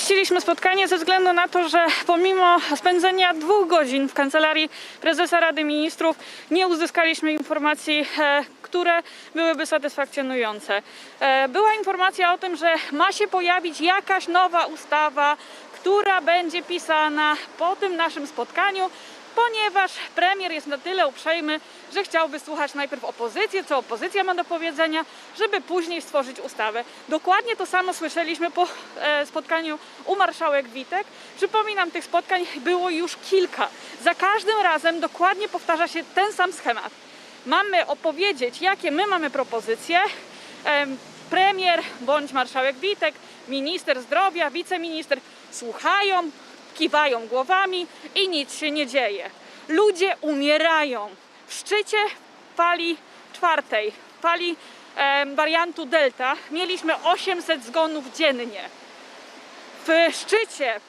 Opuściliśmy spotkanie ze względu na to, że pomimo spędzenia dwóch godzin w kancelarii prezesa Rady Ministrów nie uzyskaliśmy informacji, e, które byłyby satysfakcjonujące. E, Była informacja o tym, że ma się pojawić jakaś nowa ustawa, która będzie pisana po tym naszym spotkaniu, ponieważ premier jest na tyle uprzejmy, że chciał wysłuchać najpierw opozycję, co opozycja ma do powiedzenia, żeby później stworzyć ustawę. Dokładnie to samo słyszeliśmy po e, spotkaniu u marszałek Witek. Przypominam, tych spotkań było już kilka. Za każdym razem dokładnie powtarza się ten sam schemat. Mamy opowiedzieć, jakie my mamy propozycje. Em, Premier bądź marszałek Witek, minister zdrowia, wiceminister słuchają, kiwają głowami i nic się nie dzieje. Ludzie umierają. W szczycie fali czwartej, fali em, wariantu Delta, mieliśmy 800 zgonów dziennie. W szczycie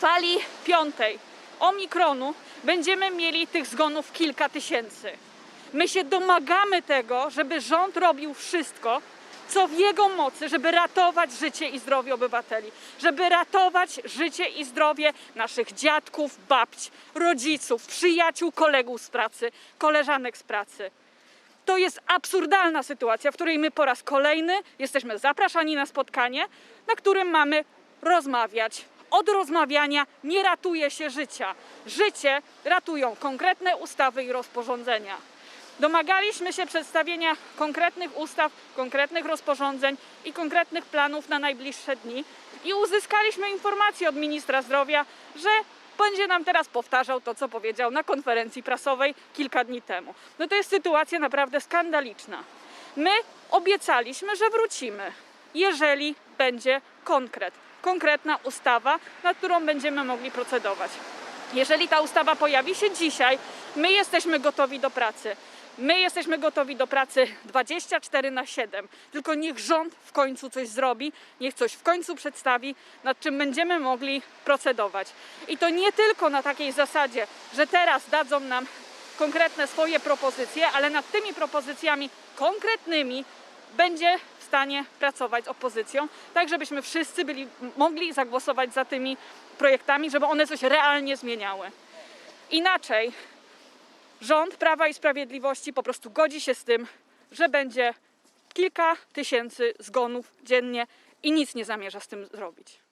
fali piątej Omikronu będziemy mieli tych zgonów kilka tysięcy. My się domagamy tego, żeby rząd robił wszystko, co w jego mocy, żeby ratować życie i zdrowie obywateli, żeby ratować życie i zdrowie naszych dziadków, babć, rodziców, przyjaciół, kolegów z pracy, koleżanek z pracy. To jest absurdalna sytuacja, w której my po raz kolejny jesteśmy zapraszani na spotkanie, na którym mamy rozmawiać. Od rozmawiania nie ratuje się życia. Życie ratują konkretne ustawy i rozporządzenia. Domagaliśmy się przedstawienia konkretnych ustaw, konkretnych rozporządzeń i konkretnych planów na najbliższe dni i uzyskaliśmy informację od ministra zdrowia, że będzie nam teraz powtarzał to, co powiedział na konferencji prasowej kilka dni temu. No to jest sytuacja naprawdę skandaliczna. My obiecaliśmy, że wrócimy, jeżeli będzie konkret, konkretna ustawa, nad którą będziemy mogli procedować. Jeżeli ta ustawa pojawi się dzisiaj, my jesteśmy gotowi do pracy. My jesteśmy gotowi do pracy 24 na 7. Tylko niech rząd w końcu coś zrobi, niech coś w końcu przedstawi, nad czym będziemy mogli procedować. I to nie tylko na takiej zasadzie, że teraz dadzą nam konkretne swoje propozycje, ale nad tymi propozycjami konkretnymi będzie w stanie pracować z opozycją, tak żebyśmy wszyscy byli, mogli zagłosować za tymi projektami, żeby one coś realnie zmieniały. Inaczej rząd Prawa i Sprawiedliwości po prostu godzi się z tym, że będzie kilka tysięcy zgonów dziennie i nic nie zamierza z tym zrobić.